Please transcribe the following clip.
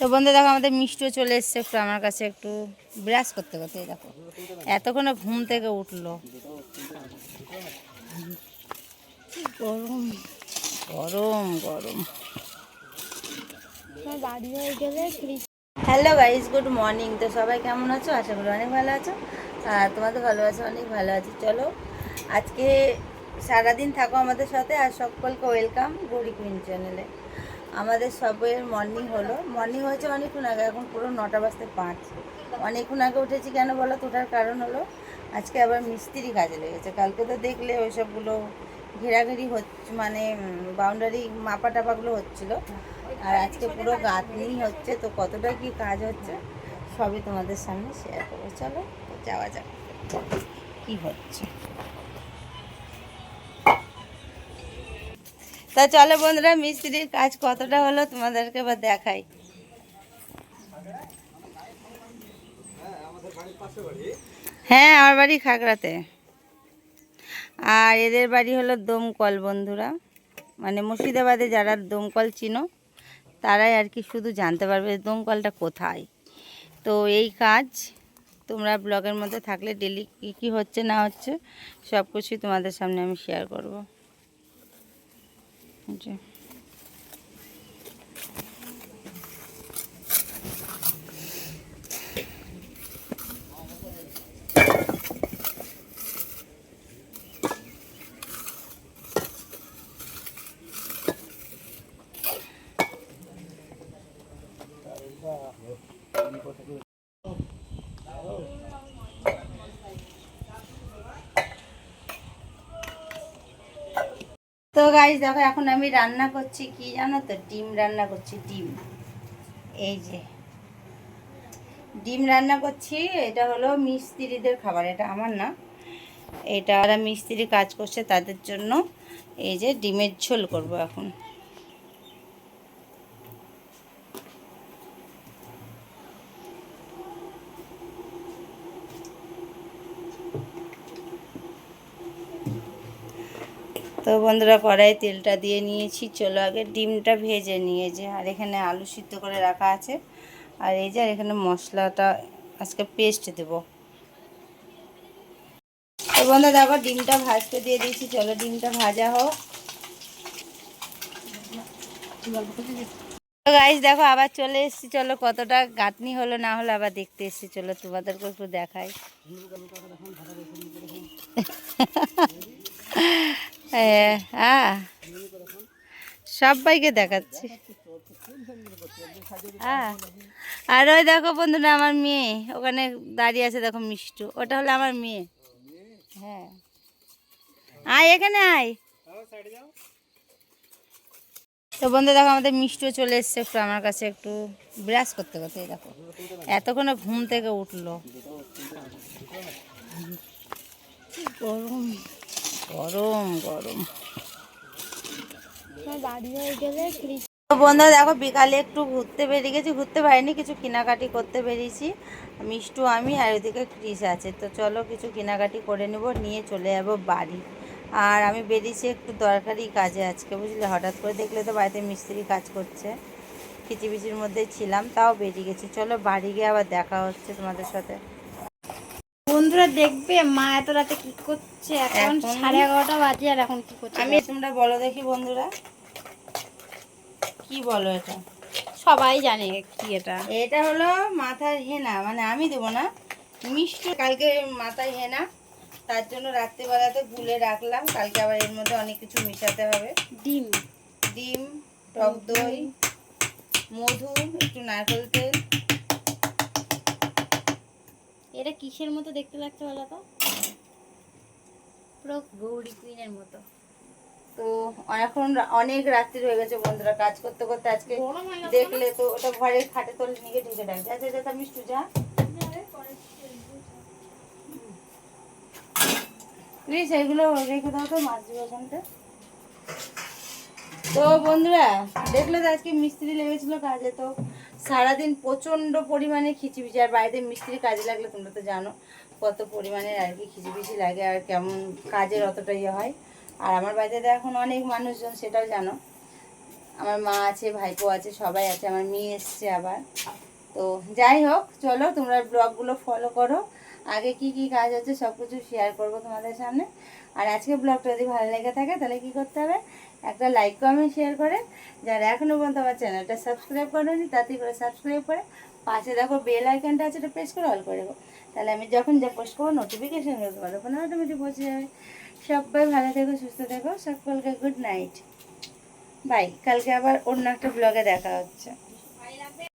তো বন্ধু দেখো, আমাদের মিষ্টিও চলে এসছে একটু আমার কাছে একটু ব্রাশ করতে করতে দেখো। এতক্ষণে ঘুম থেকে উঠল। গরম গরম গরম। হয়ে হ্যালো গাইজ গুড মর্নিং তো সবাই কেমন আছো? আশা করি অনেক ভালো আছো। আর তোমাদের ভালোবাসা অনেক ভালো আছি। চলো, আজকে সারাদিন থাকো আমাদের সাথে। আর সকলকে ওয়েলকাম গৌরী কুইন চ্যানেলে আমাদের সবের মর্নিং হলো। মর্নিং হয়েছে অনেকক্ষণ আগে, এখন পুরো নটা বাজতে পাঁচ। অনেকক্ষণ আগে উঠেছি কেন বলো তো? ওঠার কারণ হলো আজকে আবার মিস্ত্রি কাজে লেগেছে। কালকে তো দেখলে ওই সবগুলো ঘেরাঘেরি হচ্ছে মানে বাউন্ডারি মাপা টাপাগুলো হচ্ছিল। আর আজকে পুরো গাঁথনি হচ্ছে তো কতটা কি কাজ হচ্ছে সবই তোমাদের সামনে শেয়ার করব। চলো যাওয়া যাক কি হচ্ছে। তা চলো বন্ধুরা, মিস্ত্রির কাজ কতটা হলো তোমাদেরকে এবার দেখাই। হ্যাঁ আমার বাড়ি খাগড়াতে। আর এদের বাড়ি হলো দমকল বন্ধুরা। মানে মুর্শিদাবাদে যারা দমকল চিনো, তারাই আর কি শুধু জানতে পারবে দমকলটা কোথায়। তো এই কাজ তোমরা ব্লগের মধ্যে থাকলে, ডেলি কী কী হচ্ছে না হচ্ছে সব কিছুই তোমাদের সামনে আমি শেয়ার করব। Onde তো গাইজ দেখো, এখন আমি রান্না করছি কি জানো তো? ডিম রান্না করছি, ডিম। এই যে। ডিম রান্না করছি, এটা হলো মিস্ত্রিদের খাবার, এটা আমার না। এটা যারা মিস্ত্রি কাজ করছে তাদের জন্য এই যে ডিমের ঝোল করব এখন। তো বন্ধুরা কড়াই তেলটা দিয়ে নিয়েছি, চলো আগে ডিমটা ভেজে নিয়েছে আর এখানে আলু সিদ্ধ করে রাখা আছে। আর এই যে, আর এখানে মশলাটা আজকে পেস্ট দেব। তো বন্ধু দেখো, ডিমটা ভাজতে দিয়ে দিয়েছি, চলো ডিমটা ভাজা হোক। গাইস দেখো আবার চলে এসেছি, চলো কতটা গাঁথনি হলো, না হলো আবার দেখতে এসেছি, চলো তোমাদেরকে একটু দেখাই। হ্যাঁ সবাইকে দেখাচ্ছি। হ্যাঁ আর ওই দেখো বন্ধুরা, আমার মেয়ে, ওখানে দাঁড়িয়ে আছে দেখো মিষ্টু, ওটা হলো আমার মেয়ে। হ্যাঁ। আয় এখানে আয়। তো বন্ধু দেখো আমাদের মিষ্টিও চলে এসছে একটু আমার কাছে একটু ব্রাশ করতে করতে দেখো। এতক্ষণে ঘুম থেকে উঠল। গরম। গরম গরম। বন্ধুরা দেখো বিকালে একটু ঘুরতে বেরিয়ে গেছি ঘুরতে পারিনি কিছু কেনাকাটি করতে বেরিয়েছি। মিষ্টু আমি আর ওইদিকে ক্রিস আছে। তো চলো কিছু কেনাকাটি করে নেব নিয়ে চলে যাব বাড়ি। আর আমি বেরিয়েছি একটু দরকারি কাজে আজকে বুঝলে? হঠাৎ করে দেখলে তো বাড়িতে মিস্ত্রি কাজ করছে। কিচিবিচির মধ্যে ছিলাম তাও বেরিয়ে গেছি। চলো বাড়ি গিয়ে আবার দেখা হচ্ছে তোমাদের সাথে। বন্ধুরা দেখবে মা এত রাতে কি করছে? এখন সাড়ে এগারোটা বাজে আর এখন কি করছে? আমি তোমরা বলো দেখি বন্ধুরা। কি বলো এটা? সবাই জানে কি এটা। এটা হলো মাথার হেনা মানে আমি দেবো না। মিষ্টি কালকে মাথায় হেনা তার জন্য রাত্রিবেলাতে গুলে রাখলাম। কালকে আবার এর মধ্যে অনেক কিছু মিশাতে হবে। ডিম। ডিম টক দই মধু একটু নারকেল তেল। কিসের মতো দেখতে লাগছে বলো তো? পুরো গৌরী কুইনের মতো। তো এখন অনেক রাত্রি হয়ে গেছে বন্ধুরা কাজ করতে করতে আজকে দেখলে তো ওটা ঘরে খাটে তোলে নিয়ে ঢেকে ডাকবে আচ্ছা আচ্ছা মিষ্টু যা। প্লিজ এগুলো রেখে দাও তো মাছ ওখানটা তো বন্ধুরা দেখলে তো আজকে মিস্ত্রি লেগেছিল কাজে তো সারাদিন প্রচণ্ড পরিমাণে খিচিবিচি আর বাড়িতে মিস্ত্রি কাজে লাগলে তোমরা তো জানো কত পরিমাণে আর কি খিচিবিচি লাগে আর কেমন কাজের অতটা ইয়ে হয়। আর আমার বাড়িতে এখন অনেক মানুষজন, সেটাও জানো। আমার মা আছে, ভাইপো আছে, সবাই আছে, আমার মেয়ে এসছে আবার। তো যাই হোক, চলো তোমরা ব্লগগুলো ফলো করো। আগে কি কি কাজ হচ্ছে সব কিছু শেয়ার করব তোমাদের সামনে। আর আজকে ব্লগটা যদি ভালো লেগে থাকে, তাহলে কি করতে হবে? একটা লাইক কমেন্ট শেয়ার করে। যারা এখনও পর্যন্ত আমার চ্যানেলটা সাবস্ক্রাইব করেনি তাতে করে সাবস্ক্রাইব করে। পাশে দেখো বেল আইকনটা আছে এটা প্রেস করে অল করে দেবো। তাহলে আমি যখন যা পোস্ট করব নোটিফিকেশন তোমাদের ফোনে অটোমেটিক পৌঁছে যাবে। সবাই ভালো থেকো, সুস্থ থেকো। সকলকে গুড নাইট বাই কালকে আবার অন্য একটা ব্লগে দেখা হচ্ছে।